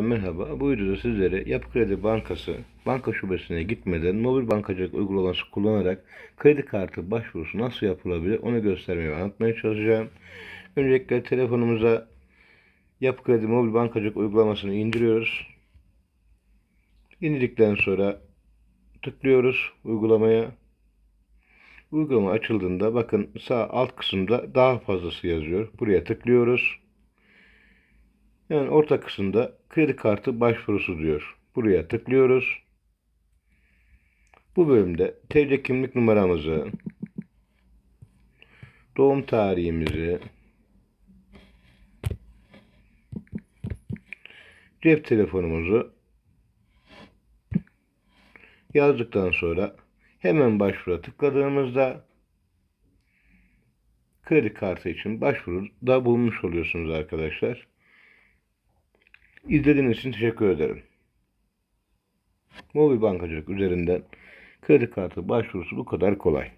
Merhaba, bu videoda sizlere Yapı Kredi Bankası banka şubesine gitmeden mobil bankacılık uygulaması kullanarak kredi kartı başvurusu nasıl yapılabilir onu göstermeye anlatmaya çalışacağım. Öncelikle telefonumuza Yapı Kredi mobil bankacılık uygulamasını indiriyoruz. İndirdikten sonra tıklıyoruz uygulamaya. Uygulama açıldığında bakın sağ alt kısımda daha fazlası yazıyor. Buraya tıklıyoruz. Yani orta kısımda kredi kartı başvurusu diyor. Buraya tıklıyoruz. Bu bölümde TC kimlik numaramızı, doğum tarihimizi, cep telefonumuzu yazdıktan sonra hemen başvura tıkladığımızda kredi kartı için başvuruda bulmuş oluyorsunuz arkadaşlar. İzlediğiniz için teşekkür ederim. Mobil bankacılık üzerinden kredi kartı başvurusu bu kadar kolay.